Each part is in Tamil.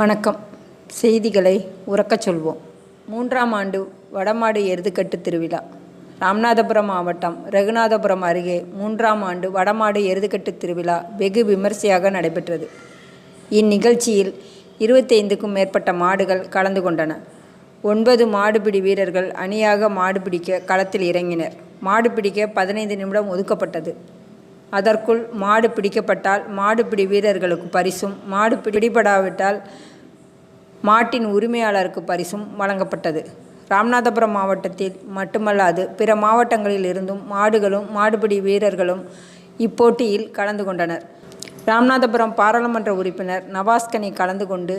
வணக்கம். செய்திகளை உறக்கச் சொல்வோம். மூன்றாம் ஆண்டு வடமாடு எருதுக்கட்டு திருவிழா. ராமநாதபுரம் மாவட்டம் ரகுநாதபுரம் அருகே மூன்றாம் ஆண்டு வடமாடு எருதுக்கட்டு திருவிழா வெகு விமர்சையாக நடைபெற்றது. இந்நிகழ்ச்சியில் இருபத்தைந்துக்கும் மேற்பட்ட மாடுகள் கலந்து கொண்டன. ஒன்பது மாடுபிடி வீரர்கள் அணியாக மாடு பிடிக்க களத்தில் இறங்கினர். மாடு பிடிக்க பதினைந்து நிமிடம் ஒதுக்கப்பட்டது. அதற்குள் மாடு பிடிக்கப்பட்டால் மாடுபிடி வீரர்களுக்கு பரிசும் மாடு பிடிபடாவிட்டால் மாட்டின் உரிமையாளருக்கு பரிசும் வழங்கப்பட்டது. ராமநாதபுரம் மாவட்டத்தில் மட்டுமல்லாது பிற மாவட்டங்களில் இருந்தும் மாடுகளும் மாடுபிடி வீரர்களும் இப்போட்டியில் கலந்து கொண்டனர். ராமநாதபுரம் பாராளுமன்ற உறுப்பினர் நவாஸ்கனி கலந்து கொண்டு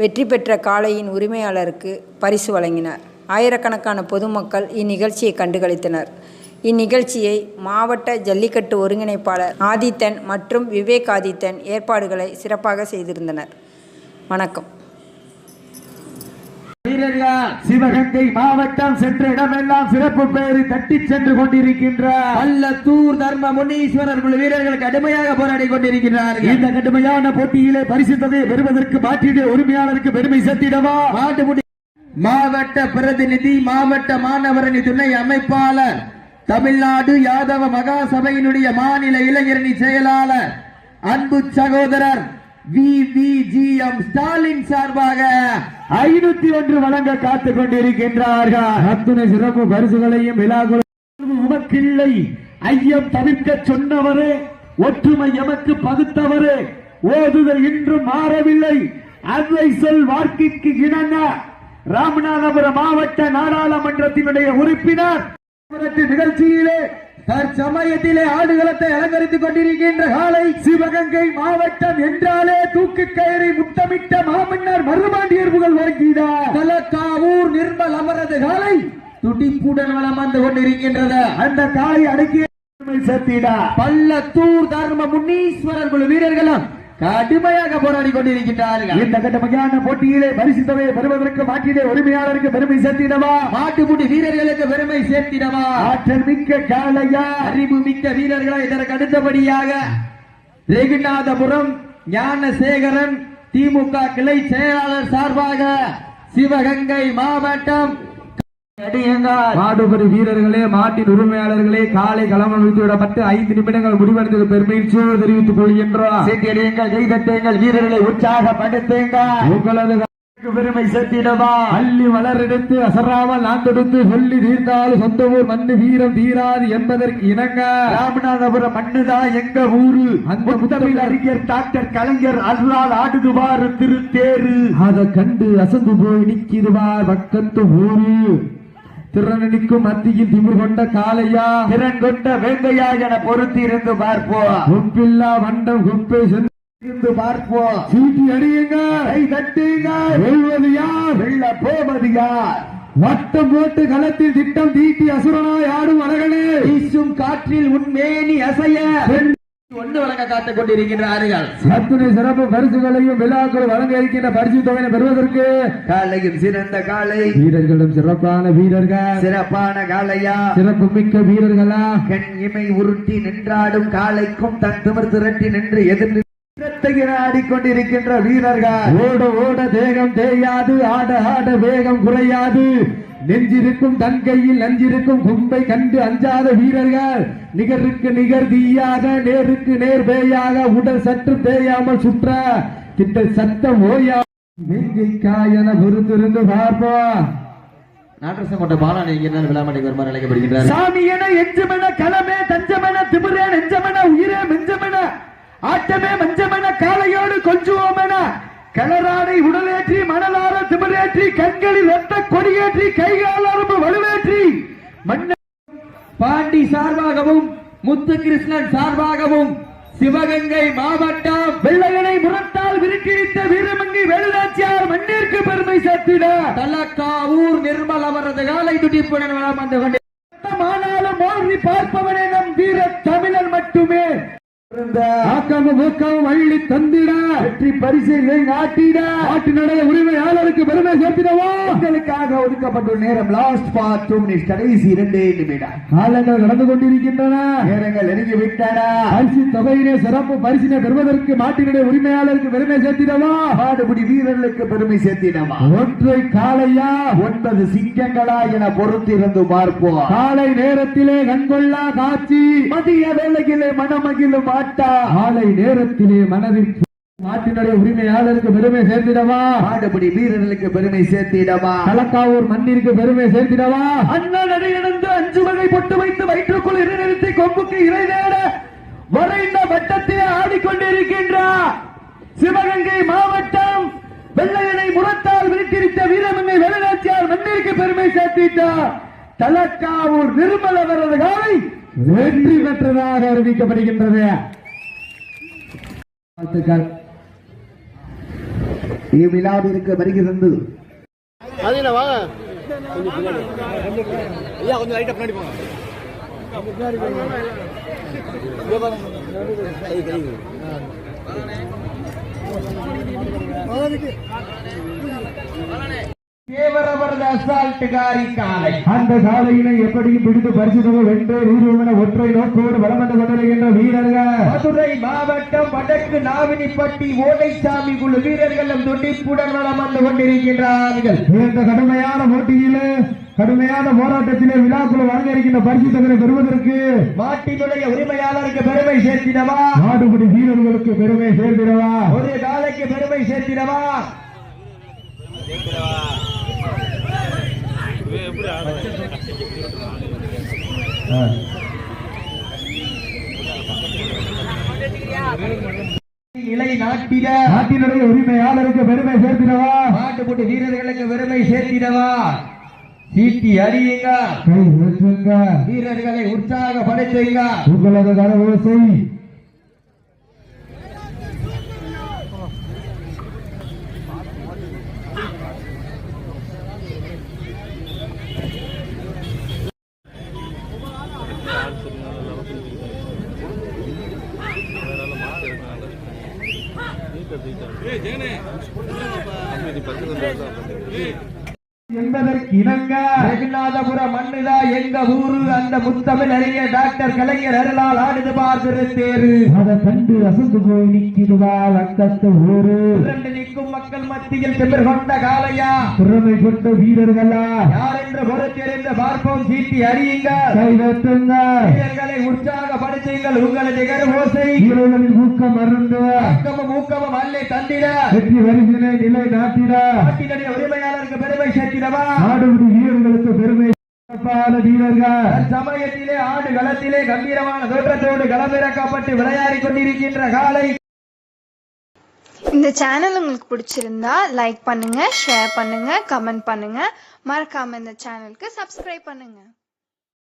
வெற்றி பெற்ற காளையின் உரிமையாளருக்கு பரிசு வழங்கினார். ஆயிரக்கணக்கான பொதுமக்கள் இந்நிகழ்ச்சியை கண்டுகளித்தனர். இந்நிகழ்ச்சியை மாவட்ட ஜல்லிக்கட்டு ஒருங்கிணைப்பாளர் ஆதித்தன் மற்றும் விவேக் ஆதித்தன் ஏற்பாடுகளை சிறப்பாக செய்திருந்தனர். வணக்கம். சிவகங்கை மாவட்டம் சென்ற இடமெல்லாம் சிறப்பு பெயரை தட்டி சென்று கொண்டிருக்கின்ற பல்லத்தூர் தர்ம முனீஸ்வரர் வீரர்கள் கடுமையாக போராடி கொண்டிருக்கிறார்கள். இந்த கடுமையான போட்டியிலே பரிசுத்ததை பெறுவதற்கு மாற்றிட உரிமையாளருக்கு பெருமை சேர்த்திடவா? மாவட்ட பிரதிநிதி மாவட்ட மாணவரணி துணை அமைப்பாளர் தமிழ்நாடு யாதவ மகா சபையினுடைய மாநில இளைஞரணி செயலாளர் அன்பு சகோதரர் V V G M Stalin சார்பாக ஐநூத்தி ஒன்று வழங்க காத்துக் கொண்டிருக்கின்றார்கள். அத்துணை சிறப்பு பரிசுகளையும் விழாக்குழு உமக்கில்லை. ஐயம் தவிர்க்க சொன்னவரே ஒற்றுமை எமக்கு பகுத்தவரே ஓதுதல் இன்று மாறவில்லை. அதை சொல் வார்த்தைக்கு இணங்க. ராமநாதபுரம் மாவட்ட நாடாளுமன்றத்தினுடைய உறுப்பினர் புரட்சி நிகழ்ச்சியிலே தற்சமயத்திலே ஆடுகளத்தை அலங்கரித்துக் கொண்டிருக்கின்ற காலை சிவகங்கை மாவட்டம் என்றாலே தூக்கு கயிறை முத்தமிட்ட மாமன்னர் மருமாண்டியர் புகழ் வழங்கினார் தலக்காவூர் நிர்மல் அமரது காலை துடிப்புடன் வளம் வந்து கொண்டிருக்கின்றது. அந்த காலை அடக்கிய சேர்த்தினார் பல்லத்தூர் தர்ம முன்னீஸ்வரர் குழு வீரர்களும் கடுமையாக போராடி கொண்டிருக்கின்றார்கள். இந்த கடுமையான போட்டியிலே பரிசு தொகையை பெறுவதற்கு மாற்றிலே உரிமையாளருக்கு பெருமை சேர்த்திடவா? மாட்டுமுடி வீரர்களுக்கு பெருமை சேர்த்திடவா? ஆற்றல் மிக்க காளையா? அறிவு மிக்க வீரர்களை இதற்கு அடுத்தபடியாக ரெகுநாதபுரம் ஞானசேகரன் திமுக கிளை செயலாளர் சார்பாக சிவகங்கை மாவட்டம் மாடுபடி வீரர்களே மாட்டின் உரிமையாளர்களே காலை களம் விடப்பட்டு ஐந்து நிமிடங்கள் முடிவடைந்தது. பெருமையில் தெரிவித்துக் கொள்கின்றோம் செட்டியடியுங்கள் கைதட்டுங்கள் வீரர்களை உற்சாகப்படுத்துங்கள். உங்களது பெருமை சேர்த்திடவா? அள்ளி வளரெடுத்து அசராமல் நான் தொடுத்து சொல்லி தீர்ந்தாலும் சொந்த ஊர் மண்ணு வீரம் தீராது என்பதற்கு இணங்க. ராமநாதபுரம் மண்ணுதான் எங்க ஊரு? அந்த முத்தமிழ் அறிஞர் டாக்டர் கலைஞர் அருளால் ஆடுதுவாறு திருத்தேரு. அத கண்டு அசந்து போய் நிற்கிறவார் பக்கத்து ஊரு. திறனடிக்கும் மத்தியில் திமிர் கொண்ட காளையா? திறன் கொண்ட வேங்கையா என பொருத்தி இருந்து பார்ப்போம் குப்பில்லா வண்டம் சென்று இருந்து பார்ப்போம் சீட்டி அடியுங்க. கை தட்டுங்க. வெல்வது யார்? வெள்ள போவது யார்? வட்டம் போட்டு களத்தில் திட்டம் தீட்டி அசுரனாய் ஆடும் அழகனே. வீசும் காற்றில் உன்மேனி அசைய. ஒன்று வழங்க காத்துக் கொண்டிருக்கின்றார்கள் அத்துணை சிறப்பு பரிசுகளையும் விழாக்கள் வழங்க இருக்கின்ற பரிசு தொகையை பெறுவதற்கு காலையும் சிறந்த காலை. வீரர்களும் சிறப்பான வீரர்கள். சிறப்பான காளையா சிறப்பு மிக்க வீரர்களா? கண் இமை உருட்டி நின்றாடும் காளைக்கும் தன் திமிர் திரட்டி நின்று எதிர் ஆடிக்கொண்டிருக்கின்ற வீரர்கள். ஓட ஓட தேகம் தேயாது ஆட ஆட வேகம் குறையாது. நெஞ்சிருக்கும் தன் கையில் நஞ்சிருக்கும் கும்பை கண்டு அஞ்சாத வீரர்கள். நிகருக்கு நிகர் தீயாக நேருக்கு நேர் பேயாக உடல் சற்று தேயாமல் சுற்ற கிட்ட சத்தம் ஓயா. நெஞ்சிக்காயன பொறுத்திருந்து பார்ப்போம். நாட்டரசம் கொண்ட பாலானை இங்கிருந்தால் விழாமட்டை வருமாறு அழைக்கப்படுகின்றார். சாமி என எஞ்சமென களமே தஞ்சமென திமிரே நெஞ்சமென உயிரே மெஞ்சமென ஆட்டமே மஞ்சமென காலையோடு கொஞ்சுவோமென களராடை உடலேற்றி கொடியேற்றி கண்களில் ரத்த கொடியேற்றி கைகால் அரும்பு வலுவேற்றி. பாண்டி சார்பாகவும் முத்து கிருஷ்ணன் சார்பாகவும் சிவகங்கை மாவட்டம் வெள்ளையனை முரத்தால் விருக்கிழித்த வீரமங்கி வேலுநாச்சியார் மண்ணிற்கு பெருமை சேர்த்திட. தலக்காவூர் நிர்மல் அவரது காலை துடிப்புடன் வளம் வந்து கொண்டு ஆனாலும் மோதி பார்ப்பவனே நம் வீர தமிழன் மட்டுமே. ஆக்கமும் ஊக்கமும் அள்ளி தந்திட. வெற்றி பரிசை நாட்டிட. நாட்டு நடைய உரிமையாளருக்கு பெருமை சேர்த்திடவா? மக்களுக்காக ஒதுக்கப்பட்டுள்ள நேரம் லாஸ்ட் ஃபார் டூ மினிட்ஸ் கடைசி இரண்டே நிமிடம். காலங்கள் நடந்து கொண்டிருக்கின்றன. நேரங்கள் நெருங்கி விட்டன பரிசு தொகையிலே சிறப்பு பரிசினை பெறுவதற்கு நாட்டினுடைய உரிமையாளருக்கு பெருமை சேர்த்திடவா? மாடுபிடி வீரர்களுக்கு பெருமை சேர்த்திடமா ஒற்றை காளையா? ஒன்பது சிங்கங்களா என பொறுத்திருந்து பார்ப்போம். காலை நேரத்திலே கண்கொள்ளா காட்சி. மதிய வேலையிலே மனமகிழும் மாட்டா காலை நேரத்திலே மனதிற்கு நாட்டினுடைய உரிமையாளருக்கு பெருமை சேர்த்திடவா? மாடுபிடி வீரர்களுக்கு பெருமை சேர்த்திடமா களக்காவூர் மண்ணிற்கு பெருமை சேர்த்திடவா? அண்ணன் அடையிழந்து அஞ்சு வகை பொட்டு வைத்து வயிற்றுக்குள் இடைநிறுத்தி கொம்புக்கு இறை தேட வரைந்த வட்டத்திலே ஆடிக்கொண்டிருக்கின்றார். சிவகங்கை மாவட்டம் வெள்ளையனை முரத்தால் விரட்டிருத்த வீரமங்கை வேலுநாச்சியார் மண்ணிற்கு பெருமை சேர்த்திட்டார். தலக்காவூர் நிர்மல அவரது காலை வெற்றி பெற்றதாக அறிவிக்கப்படுகின்றது. வாழ்த்துக்கள். இவ்விழாவிற்கு வருகை தந்து கொஞ்சம் தேவரவரது அசால்ட் காரி காலை. அந்த காலையினை எப்படியும் பிடித்து பரிசு தொகை வென்று வீரமென ஒற்றை நோக்கோடு வலம் வந்து கொண்டிருக்கின்ற வீரர்கள். மதுரை மாவட்டம் வடக்கு நாவினிப்பட்டி ஓடைசாமி குழு வீரர்களும் துடிப்புடன் வளம் வந்து கொண்டிருக்கின்றார்கள். இந்த கடுமையான போட்டியிலே கடுமையான போராட்டத்திலே விழாக்குழு வழங்க இருக்கின்ற பரிசு தொகை பெறுவதற்கு மாட்டினுடைய உரிமையாளருக்கு பெருமை சேர்த்திடவா? நாடுபடி வீரர்களுக்கு பெருமை சேர்த்திடவா? ஒரு காலைக்கு பெருமை சேர்த்திடவா? நாட்டிட நாட்டினுடைய உரிமையாளருக்கு பெருமை சேர்த்திடவா? மாட்டுப்புட்டு வீரர்களுக்கு பெருமை சேர்த்திடவா? சீட்டி அறியுங்க கை வீரர்களை உற்சாகப்படுத்துங்க. உங்களது கரவோசை என்பதற்கு இணங்க ரகுநாதபுரம் மண்ணுதா எங்க ஊரு? அந்த முத்தமிழ் அறிஞர் டாக்டர் கலைஞர் அருளால் ஆடுது பார்த்திரு தேரு. அதை கண்டு அசந்து போய் நிற்கிறதால் அக்கத்த ஊரு. இரண்டு நிற்கும் மக்கள் மத்தியில் திமிர் கொண்ட காலையா திறமை கொண்ட வீரர்களா? யார் என்று பொறுத்திருந்து பார்ப்போம். சீட்டி அறியுங்க கை வெற்றுங்க வீரர்களை உற்சாகப்படுத்துங்கள். உங்களது கருவோசை வீரர்களின் ஊக்கம் அருந்து. ஊக்கமும் ஊக்கமும் அல்லை தந்திட. வெற்றி வரிசினை நிலை நாட்டிட. நாட்டினுடைய உரிமையாளருக்கு பெருமை சேர்த்திடவா? நாடுபடி வீரர்களுக்கு பெருமை. வீரர்கள். சமயத்திலே ஆடு களத்திலே கம்பீரமான தோற்றத்தோடு களமிறக்கப்பட்டு விளையாடிக் கொண்டிருக்கின்ற காலை. இந்த சேனல் உங்களுக்கு பிடிச்சிருந்தா லைக் பண்ணுங்க ஷேர் பண்ணுங்க கமெண்ட் பண்ணுங்க. மறக்காம இந்த சேனலுக்கு சப்ஸ்கிரைப் பண்ணுங்க.